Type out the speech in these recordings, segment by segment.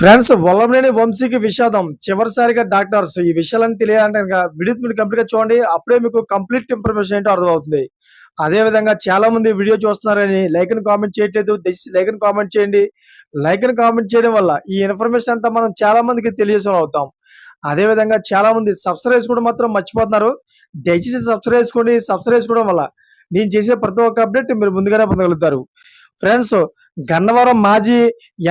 Friends Vallabhaneni వంశీకి విషాదం. చివరిసారిగా డాక్టర్స్ ఈ విషయాలను తెలియాలంటే కనుక వీడియో మీరు కంప్లీట్గా చూడండి అప్పుడే మీకు కంప్లీట్ ఇన్ఫర్మేషన్ ఏంటో అర్థమవుతుంది. అదే విధంగా చాలా మంది వీడియో చూస్తున్నారని లైక్ అని కామెంట్ చేయట్లేదు లైక్ అని కామెంట్ చేయండి. లైక్ అని కామెంట్ చేయడం వల్ల ఈ ఇన్ఫర్మేషన్ అంతా మనం చాలా మందికి తెలియజేసిన అవుతాం. అదే విధంగా చాలా మంది సబ్స్క్రైబ్ చేసుకోవడం మాత్రం మర్చిపోతున్నారు. దయచేసి సబ్స్క్రైబ్ చేసుకోండి సబ్స్క్రైబ్ చేసుకోవడం వల్ల నేను చేసే ప్రతి ఒక్క అప్డేట్ మీరు ముందుగానే పొందగలుగుతారు. ఫ్రెండ్స్ గన్నవరం మాజీ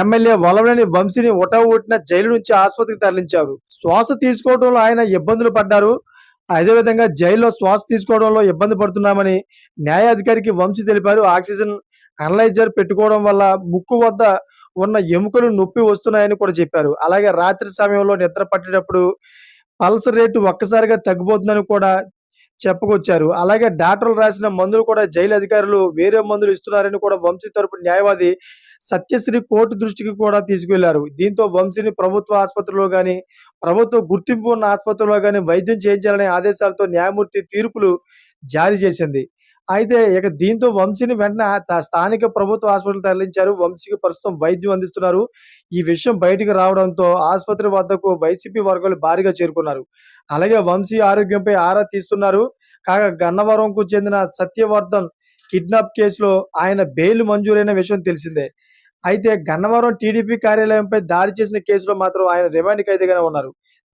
ఎమ్మెల్యే వలవనేని వంశీని ఉటవుట్టిన జైలు నుంచి ఆసుపత్రికి తరలించారు. శ్వాస తీసుకోవడంలో ఆయన ఇబ్బందులు పడ్డారు. అదేవిధంగా జైల్లో శ్వాస తీసుకోవడంలో ఇబ్బంది పడుతున్నామని న్యాయాధికారికి వంశీ తెలిపారు. ఆక్సిజన్ అనలైజర్ పెట్టుకోవడం వల్ల ముక్కు వద్ద ఉన్న ఎముకలు నొప్పి వస్తున్నాయని కూడా చెప్పారు. అలాగే రాత్రి సమయంలో నిద్ర పట్టేటప్పుడు పల్స్ రేటు ఒక్కసారిగా తగ్గిపోతుందని కూడా చెప్పుకొచ్చారు. అలాగే డాక్టర్లు రాసిన మందులు కూడా జైలు అధికారులు వేరే మందులు ఇస్తున్నారని కూడా వంశీ తరపు న్యాయవాది సత్యశ్రీ కోర్టు దృష్టికి కూడా తీసుకెళ్ళారు. దీంతో వంశీని ప్రభుత్వ ఆసుపత్రిలో గాని ప్రభుత్వ గుర్తింపు ఉన్న ఆసుపత్రిలో గాని వైద్యం చేయించాలనే ఆదేశాలతో న్యాయమూర్తి తీర్పులు జారీ చేసింది. అయితే ఇక దీంతో వంశీని వెంటనే త- స్థానిక ప్రభుత్వ హాస్పిటల్ తరలించారు. వంశీకి ప్రస్తుతం వైద్యం అందిస్తున్నారు. ఈ విషయం బయటికి రావడంతో ఆసుపత్రి వద్దకు వైసీపీ వర్గాలు భారీగా చేరుకున్నారు. అలాగే వంశీ ఆరోగ్యంపై ఆరా తీస్తున్నారు. కాగా గన్నవరంకు చెందిన సత్యవర్ధన్ కిడ్నాప్ కేసులో ఆయన బెయిల్ మంజూరైన విషయం తెలిసిందే. అయితే గన్నవరం టీడీపీ కార్యాలయంపై దాడి చేసిన కేసులో మాత్రం ఆయన రిమాండ్ ఖైదీగానే ఉన్నారు.